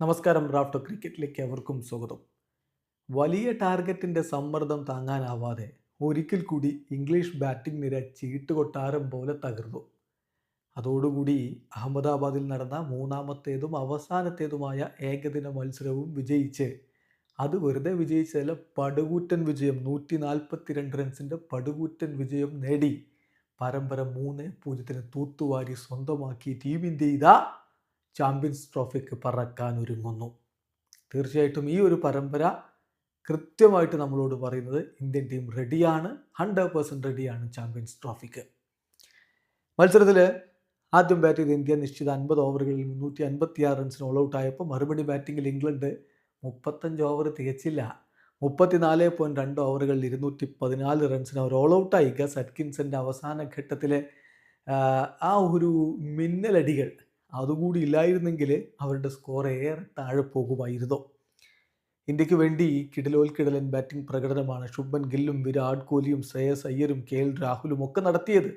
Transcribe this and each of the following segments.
നമസ്കാരം റാഫ്റ്റർ ക്രിക്കറ്റിലേക്ക് അവർക്കും സ്വാഗതം. വലിയ ടാർഗറ്റിന്റെ സമ്മർദ്ദം താങ്ങാനാവാതെ ഒരിക്കൽ കൂടി ഇംഗ്ലീഷ് ബാറ്റിംഗ് നിര ചീട്ടുകൊട്ടാരം പോലെ തകർന്നു. അതോടുകൂടി അഹമ്മദാബാദിൽ നടന്ന മൂന്നാമത്തേതും അവസാനത്തേതുമായ ഏകദിന മത്സരവും വിജയിച്ച് അത് വെറുതെ വിജയിച്ചതല്ല പടുകൂറ്റൻ വിജയം നൂറ്റി നാൽപ്പത്തിരണ്ട് റൺസിന്റെ പടുകൂറ്റൻ വിജയം നേടി പരമ്പര മൂന്ന് പൂജ്യത്തിന് തൂത്തുവാരി സ്വന്തമാക്കി ടീം ഇന്ത്യ ഇതാ ചാമ്പ്യൻസ് ട്രോഫിക്ക് പറക്കാൻ ഒരുങ്ങുന്നു. തീർച്ചയായിട്ടും ഈ ഒരു പരമ്പര കൃത്യമായിട്ട് നമ്മളോട് പറയുന്നത് ഇന്ത്യൻ ടീം റെഡിയാണ് ഹൺഡ്രഡ് പേഴ്സന്റ് റെഡിയാണ് ചാമ്പ്യൻസ് ട്രോഫിക്ക് മത്സരത്തിൽ ആദ്യം ബാറ്റ് ചെയ്ത ഇന്ത്യ നിശ്ചിത അൻപത് ഓവറുകളിൽ മുന്നൂറ്റി അൻപത്തി ആറ് റൺസിന് ഓൾ ഔട്ട് ആയപ്പോൾ മറുപടി ബാറ്റിങ്ങിൽ ഇംഗ്ലണ്ട് മുപ്പത്തഞ്ച് ഓവർ തികച്ചില്ല. മുപ്പത്തിനാല് പോയിന്റ് രണ്ട് ഓവറുകളിൽ ഇരുന്നൂറ്റി പതിനാല് റൺസിന് അവർ ഓൾ ഔട്ടായി ഗസ് അറ്റ്കിൻസന്റെ അവസാന ഘട്ടത്തിലെ ആ ഒരു മിന്നലടികൾ അതുകൂടി ഇല്ലായിരുന്നെങ്കിൽ അവരുടെ സ്കോർ ഏറെ താഴെ പോകുമായിരുന്നു. ഇന്ത്യയ്ക്ക് വേണ്ടി കിടലോൽക്കിടലൻ ബാറ്റിംഗ് പ്രകടനമാണ് ശുഭൻ ഗില്ലും വിരാട് കോഹ്ലിയും ശ്രേയസ് അയ്യരും കെ എൽ രാഹുലും ഒക്കെ നടത്തിയത്.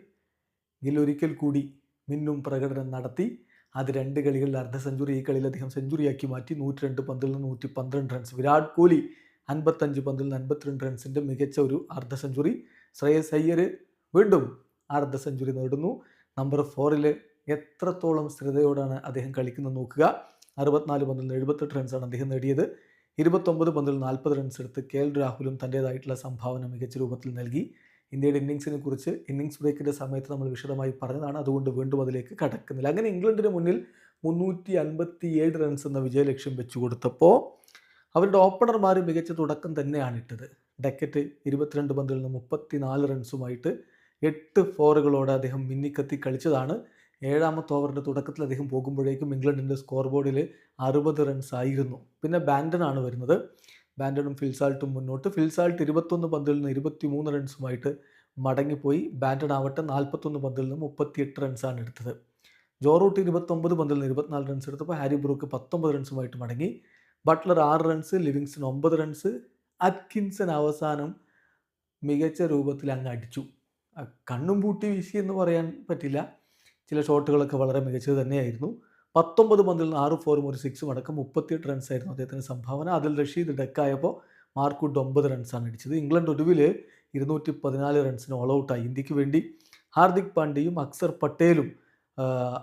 ഗിൽ ഒരിക്കൽ കൂടി മിന്നും പ്രകടനം നടത്തി. അത് രണ്ട് കളികളിൽ അർദ്ധ സെഞ്ചുറി ഈ കളിയിൽ അദ്ദേഹം സെഞ്ചുറിയാക്കി മാറ്റി. നൂറ്റി രണ്ട് പന്തിൽ നിന്ന് നൂറ്റി പന്ത്രണ്ട് റൺസ് വിരാട് കോഹ്ലി അൻപത്തഞ്ച് പന്തിൽ നിന്ന് അൻപത്തിരണ്ട് റൺസിന്റെ മികച്ച ഒരു അർദ്ധ സെഞ്ചുറി ശ്രേയസ് അയ്യർ വീണ്ടും അർദ്ധ സെഞ്ചുറി നേടുന്നു. നമ്പർ ഫോറിൽ എത്രത്തോളം സ്ഥിരതയോടാണ് അദ്ദേഹം കളിക്കുന്നത് നോക്കുക. അറുപത്തിനാല് പന്തിൽ നിന്ന് എഴുപത്തെട്ട് റൺസാണ് അദ്ദേഹം നേടിയത്. ഇരുപത്തൊമ്പത് പന്തിൽ നാൽപ്പത് റൺസ് എടുത്ത് കെ എൽ രാഹുലും തന്റേതായിട്ടുള്ള സംഭാവന മികച്ച രൂപത്തിൽ നൽകി. ഇന്ത്യയുടെ ഇന്നിങ്സിനെ കുറിച്ച് ഇന്നിങ്സ് ബ്രേക്കിന്റെ സമയത്ത് നമ്മൾ വിശദമായി പറഞ്ഞതാണ്. അതുകൊണ്ട് വീണ്ടും അതിലേക്ക് കടക്കുന്നില്ല. അങ്ങനെ ഇംഗ്ലണ്ടിന് മുന്നിൽ മുന്നൂറ്റി അൻപത്തി ഏഴ് റൺസ് എന്ന വിജയലക്ഷ്യം വെച്ചു കൊടുത്തപ്പോൾ അവരുടെ ഓപ്പണർമാർ മികച്ച തുടക്കം തന്നെയാണ് ഇട്ടത്. ഡക്കറ്റ് ഇരുപത്തിരണ്ട് പന്തിൽ നിന്ന് മുപ്പത്തിനാല് റൺസുമായിട്ട് എട്ട് ഫോറുകളോടെ അദ്ദേഹം മിന്നിക്കത്തി കളിച്ചതാണ്. ഏഴാമത്തെ ഓവറിന്റെ തുടക്കത്തിൽ അദ്ദേഹം പോകുമ്പോഴേക്കും ഇംഗ്ലണ്ടിന്റെ സ്കോർ ബോർഡിൽ അറുപത് റൺസ് ആയിരുന്നു. പിന്നെ ബാൻഡൻ ആണ് വരുന്നത്. ബാൻഡനും ഫിൽസാൾട്ടും മുന്നോട്ട്. ഫിൽസാൾട്ട് ഇരുപത്തൊന്ന് പന്തിൽ നിന്ന് ഇരുപത്തി മൂന്ന് റൺസുമായിട്ട് മടങ്ങിപ്പോയി. ബാൻഡൻ ആവട്ടെ നാൽപ്പത്തൊന്ന് പന്തിൽ നിന്ന് മുപ്പത്തിയെട്ട് റൺസാണ് എടുത്തത്. ജോറൂട്ട് ഇരുപത്തൊമ്പത് പന്തിൽ നിന്ന് ഇരുപത്തിനാല് റൺസ് എടുത്തപ്പോൾ ഹാരി ബ്രൂക്ക് പത്തൊമ്പത് റൺസുമായിട്ട് മടങ്ങി. ബട്ട്ലർ ആറ് റൺസ് ലിവിങ്സ്റ്റൺ ഒമ്പത് റൺസ് അറ്റ്കിൻസൺ അവസാനം മികച്ച രൂപത്തിൽ അങ്ങ് അടിച്ചു. കണ്ണും പൂട്ടി വീശി എന്ന് പറയാൻ പറ്റില്ല. ചില ഷോട്ടുകളൊക്കെ വളരെ മികച്ചത് തന്നെയായിരുന്നു. പത്തൊമ്പത് പന്തിൽ നിന്ന് ആറ് ഫോറും ഒരു സിക്സും അടക്കം മുപ്പത്തിയെട്ട് റൺസായിരുന്നു അദ്ദേഹത്തിന്റെ സംഭാവന. അതിൽ റഷീദ് ഡെക്കായപ്പോൾ മാർക്കുഡ് ഒമ്പത് റൺസാണ് അടിച്ചത്. ഇംഗ്ലണ്ട് ഒടുവിൽ ഇരുന്നൂറ്റി പതിനാല് റൺസിന് ഓൾ ഔട്ടായി ഇന്ത്യയ്ക്ക് വേണ്ടി ഹാർദിക് പാണ്ഡ്യയും അക്സർ പട്ടേലും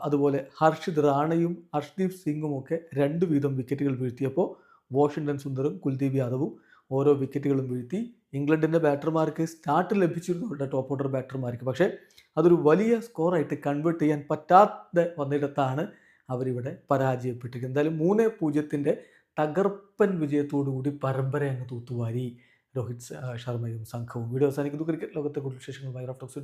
അതുപോലെ ഹർഷിദ് റാണയും ഹർഷ്ദീപ് സിംഗും ഒക്കെ രണ്ട് വീതം വിക്കറ്റുകൾ വീഴ്ത്തിയപ്പോൾ വാഷിങ്ടൺ സുന്ദറും കുൽദീപ് യാദവും ഓരോ വിക്കറ്റുകളും വീഴ്ത്തി ഇംഗ്ലണ്ടിന്റെ ബാറ്റർമാർക്ക് സ്റ്റാർട്ട് ലഭിച്ചിരുന്നു അവരുടെ ടോപ്പ് ഓർഡർ ബാറ്റർമാർക്ക് പക്ഷേ അതൊരു വലിയ സ്കോറായിട്ട് കൺവേർട്ട് ചെയ്യാൻ പറ്റാതെ വന്നിടത്താണ് അവരിവിടെ പരാജയപ്പെട്ടിരിക്കുന്നത്. എന്തായാലും മൂന്ന് പൂജ്യത്തിന്റെ തകർപ്പൻ വിജയത്തോടുകൂടി പരമ്പര അങ്ങ് തൂത്തുവാരി. രോഹിത് ശർമ്മയും സംഘവും. വീഡിയോ അവസാനിക്കുന്നു. ക്രിക്കറ്റ് ലോകത്തെ കൂടുതൽ വിശേഷങ്ങൾ ടോക്സ്